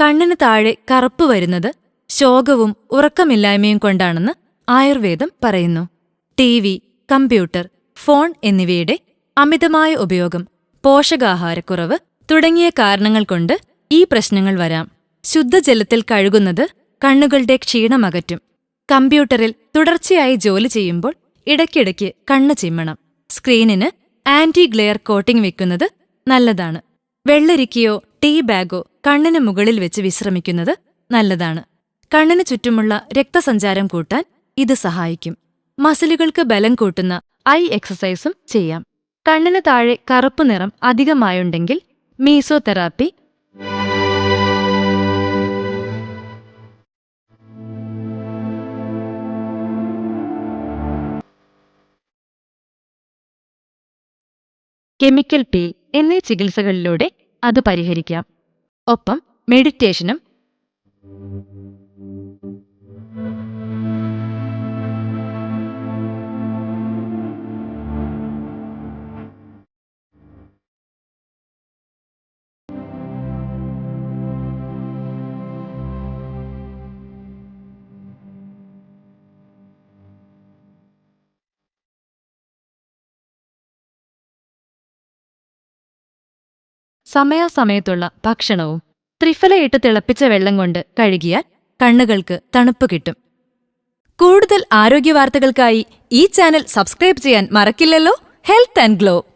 കണ്ണിന് താഴെ കറുപ്പ് വരുന്നത് ശോകവും ഉറക്കമില്ലായ്മയും കൊണ്ടാണെന്ന് ആയുർവേദം പറയുന്നു. ടി വി കമ്പ്യൂട്ടർ ഫോൺ എന്നിവയുടെ അമിതമായ ഉപയോഗം പോഷകാഹാരക്കുറവ് തുടങ്ങിയ കാരണങ്ങൾ കൊണ്ട് ഈ പ്രശ്നങ്ങൾ വരാം. ശുദ്ധജലത്തിൽ കഴുകുന്നത് കണ്ണുകളുടെ ക്ഷീണമകറ്റും. കമ്പ്യൂട്ടറിൽ തുടർച്ചയായി ജോലി ചെയ്യുമ്പോൾ ഇടയ്ക്കിടയ്ക്ക് കണ്ണ് ചിമ്മണം. സ്ക്രീനിന് ആന്റി ഗ്ലെയർ കോട്ടിംഗ് വെക്കുന്നത് നല്ലതാണ്. വെള്ളരിക്കയോ ടീ ബാഗോ കണ്ണിന് മുകളിൽ വെച്ച് വിശ്രമിക്കുന്നത് നല്ലതാണ്. കണ്ണിന് ചുറ്റുമുള്ള രക്തസഞ്ചാരം കൂട്ടാൻ ഇത് സഹായിക്കും. മസിലുകൾക്ക് ബലം കൂട്ടുന്ന ഐ എക്സസൈസും ചെയ്യാം. കണ്ണിന് താഴെ കറുപ്പ് നിറം അധികമായുണ്ടെങ്കിൽ മീസോതെറാപ്പി. കെമിക്കൽ പീൽ എന്നീ ചികിത്സകളിലൂടെ അത് പരിഹരിക്കാം. ഒപ്പം മെഡിറ്റേഷനും സമയാസമയത്തുള്ള ഭക്ഷണവും ത്രിഫലയിട്ട് തിളപ്പിച്ച വെള്ളം കൊണ്ട് കഴുകിയാൽ കണ്ണുകൾക്ക് തണുപ്പ് കിട്ടും. കൂടുതൽ ആരോഗ്യ വാർത്തകൾക്കായി ഈ ചാനൽ സബ്സ്ക്രൈബ് ചെയ്യാൻ മറക്കില്ലല്ലോ. Health and glow.